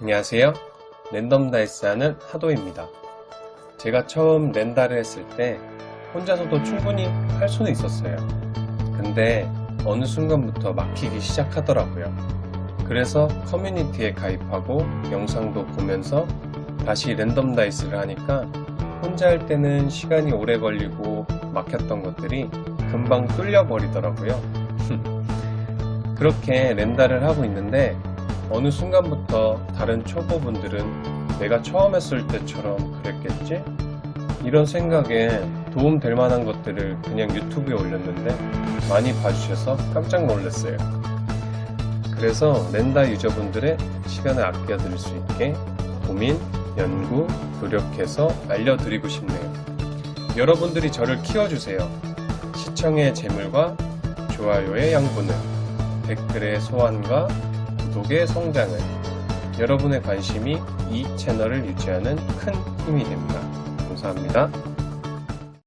안녕하세요. 랜덤 다이스 하는 하도입니다. 제가 처음 렌다를 했을 때 혼자서도 충분히 할 수는 있었어요. 근데 어느 순간부터 막히기 시작하더라고요. 그래서 커뮤니티에 가입하고 영상도 보면서 다시 랜덤 다이스를 하니까 혼자 할 때는 시간이 오래 걸리고 막혔던 것들이 금방 뚫려 버리더라고요. 그렇게 렌다를 하고 있는데 어느 순간부터 다른 초보분들은 내가 처음 했을 때처럼 그랬겠지? 이런 생각에 도움 될 만한 것들을 그냥 유튜브에 올렸는데 많이 봐주셔서 깜짝 놀랐어요. 그래서 렌다 유저분들의 시간을 아껴드릴 수 있게 고민, 연구, 노력해서 알려드리고 싶네요. 여러분들이 저를 키워주세요. 시청의 재물과 좋아요의 양분을, 댓글의 소환과 구독의 성장을, 여러분의 관심이 이 채널을 유지하는 큰 힘이 됩니다. 감사합니다.